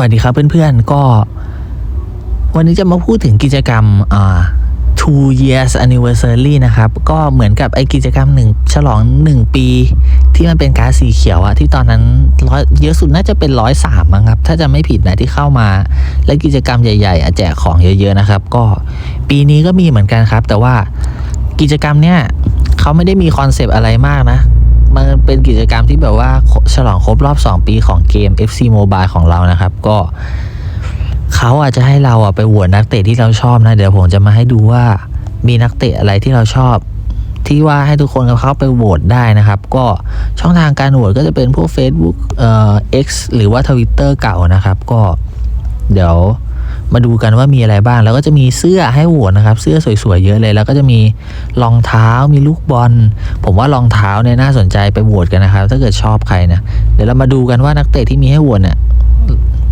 วัสดีครับเพื่อนๆ ก็ วันนี้จะมาพูดถึงกิจกรรมอ่า two years anniversary นะครับ ก็เหมือนกับไอกิจกรรมหนึ่งฉลองหนึ่งปี ที่มันเป็นการสีเขียวอะที่ตอนนั้นร้อยเยอะสุดน่าจะเป็นร้อยสามมั้งครับ ถ้าจะไม่ผิดนะที่เข้ามา และกิจกรรมใหญ่ๆอะแจกของเยอะๆนะครับ ก็ปีนี้ก็มีเหมือนกันครับ แต่ว่ากิจกรรมเนี้ยเขาไม่ได้มีคอนเซปต์อะไรมากนะ มันเป็นกิจกรรมที่แบบว่าฉลองครบรอบ 2 ปีของเกม FC Mobile ของเรานะครับ ก็เขาอาจจะให้เราอะไปโหวตนักเตะที่เราชอบนะ เดี๋ยวผมจะมาให้ดูว่ามีนักเตะอะไรที่เราชอบ ที่ว่าให้ทุกคนเข้าไปโหวตได้นะครับ ก็ช่องทางการโหวตก็จะเป็นพวก Facebook เอ่อ X หรือว่า Twitter เก่านะครับ ก็เดี๋ยว มาดูกันว่ามีอะไรบ้าง แล้วก็จะมีเสื้อให้โหวตนะครับ เสื้อสวยๆเยอะเลย แล้วก็จะมีรองเท้ามีลูกบอล ผมว่ารองเท้าเนี่ยน่าสนใจไปโหวตกันนะครับ ถ้าเกิดชอบใครนะเดี๋ยวเรามาดูกันว่านักเตะที่มีให้โหวตเนี่ย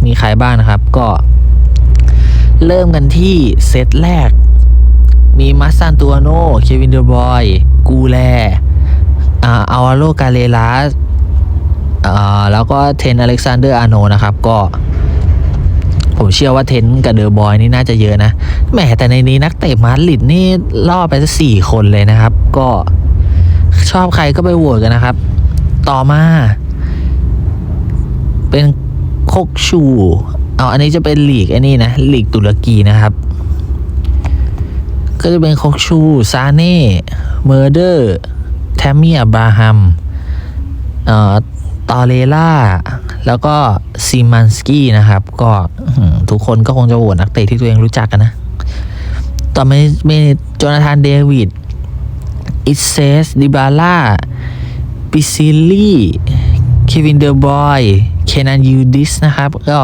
มีใครบ้างนะครับ ก็ เริ่มกันที่เซตแรก มีมัสซันตัวโนเควินเดอร์บอยกูแลอาอาวาโลกาเลลัสอ่าแล้วก็เทนอเล็กซานเดอร์อาโนนะครับ ก็ ผมเชื่อว่าเทนกับเดอร์บอยนี่น่าจะเยอะนะแหมแต่ในนี้นักเตะมาดริดนี่ล่อไปสี่คนเลยนะครับ ก็ชอบใครก็ไปโหวตกันนะครับ ต่อมา เป็นโคกชูเอาอันนี้จะเป็นลีกไอ้นี่นะลีกตุรกีนะครับ ก็จะเป็นโคกชูซาเน่เมอร์เดอร์แทมมี่อับราฮัมเอ่อ ตอเรล่า แล้วก็ซีมันสกี้นะครับ ก็ทุกคนก็คงจะโหวตนักเตะที่ตัวเองรู้จักกันนะ ต่อมามีโจนาธานเดวิด อิเซส ดิบาร่า ปิซิลลี่ เควินเดอร์บอย เคนันยูดิสนะครับ ก็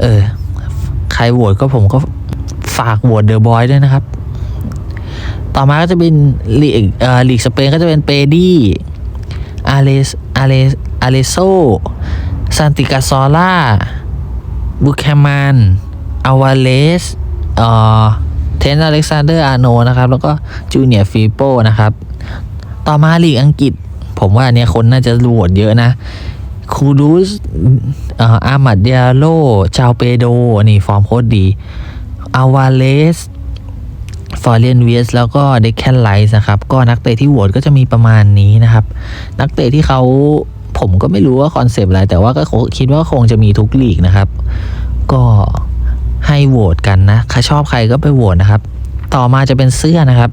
เออ ใครโหวตก็ผมก็ฝากโหวตเดอร์บอยด้วยนะครับ ต่อมาก็จะเป็นลีกเอ่อลีกสเปนก็จะเป็นเปดี้อาเลส อาเลอาเลโซซันติกาซอล่าบุคแคมานอาวาเลสเอ่อเทนอเล็กซานเดอร์อาโนนะครับ แล้วก็จูเนียร์ฟิโปนะครับ ต่อมาลีกอังกฤษ ผมว่าอันเนี้ยคนน่าจะโหวตเยอะนะคูดูสเอ่ออามัดเดียโลชาวเปโด นี่ ฟอร์มโคตรดีอาวาเลส ฟอร์เรียนเวสแล้วก็เด็กแคนไลส์นะครับ ก็นักเตะที่โหวตก็จะมีประมาณนี้นะครับ นักเตะที่เขาผมก็ไม่รู้ว่าคอนเซปต์อะไร แต่ว่าก็คิดว่าคงจะมีทุกลีกนะครับ ก็ให้โหวตกันนะใครชอบใครก็ไปโหวตนะครับ ต่อมาจะเป็นเสื้อนะครับ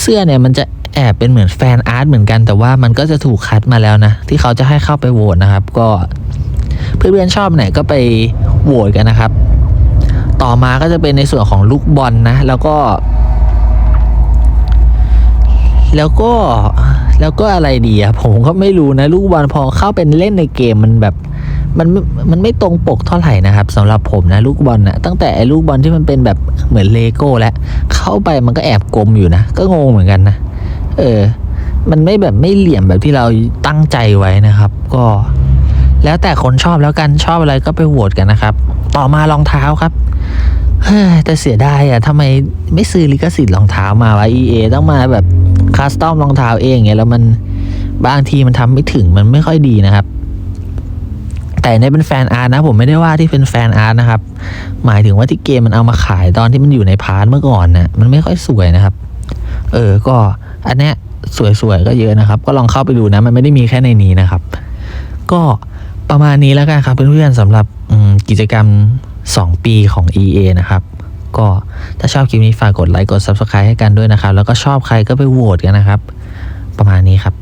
เสื้อเนี่ยมันจะแอบเป็นเหมือนแฟนอาร์ตเหมือนกัน แต่ว่ามันก็จะถูกคัดมาแล้วนะ ที่เขาจะให้เข้าไปโหวตนะครับ ก็เพื่อนๆชอบไหนก็ไปโหวตกันนะครับ ต่อมาก็จะเป็นในส่วนของลูกบอลนะ แล้วก็ แล้วก็แล้วก็อะไรดีอะผมก็ไม่รู้นะ ลูกบอลพอเข้าเป็นเล่นในเกมมันแบบมันมันไม่ตรงปกเท่าไหร่นะครับสำหรับผมนะลูกบอลนะตั้งแต่ไอ้ลูกบอลที่มันเป็นแบบเหมือนเลโก้แล้วเข้าไปมันก็แอบกลมอยู่นะ ก็งงเหมือนกันนะเออ มันไม่แบบไม่เหลี่ยมแบบที่เราตั้งใจไว้นะครับ ก็ แล้วแต่คนชอบแล้วกันชอบอะไรก็ไปโหวตกันนะครับ ต่อมารองเท้าครับ แต่เสียดายอะทำไมไม่ซื้อลิขสิทธิ์รองเท้ามาวะ EA ต้องมาแบบคัสตอมรองเท้าเองเงี้ยแล้วมันบางทีมันทำไม่ถึงมันไม่ค่อยดีนะครับ แต่ในเป็นแฟนอาร์ตนะ ผมไม่ได้ว่าที่เป็นแฟนอาร์ตนะครับ หมายถึงว่าที่เกมมันเอามาขายตอนที่มันอยู่ในพาร์ทเมื่อก่อนน่ะมันไม่ค่อยสวยนะครับ เออก็อันเนี้ยสวยๆก็เยอะนะครับ ก็ลองเข้าไปดูนะ มันไม่ได้มีแค่ในนี้นะครับ ก็ประมาณนี้แล้วกันครับเพื่อนๆสำหรับกิจกรรม 2 ปีของ EA นะครับ ก็ถ้าชอบคลิปนี้ฝากกดไลค์กด Subscribe ให้กันด้วยนะครับ แล้วก็ชอบใครก็ไปโหวตกันนะครับ ประมาณนี้ครับ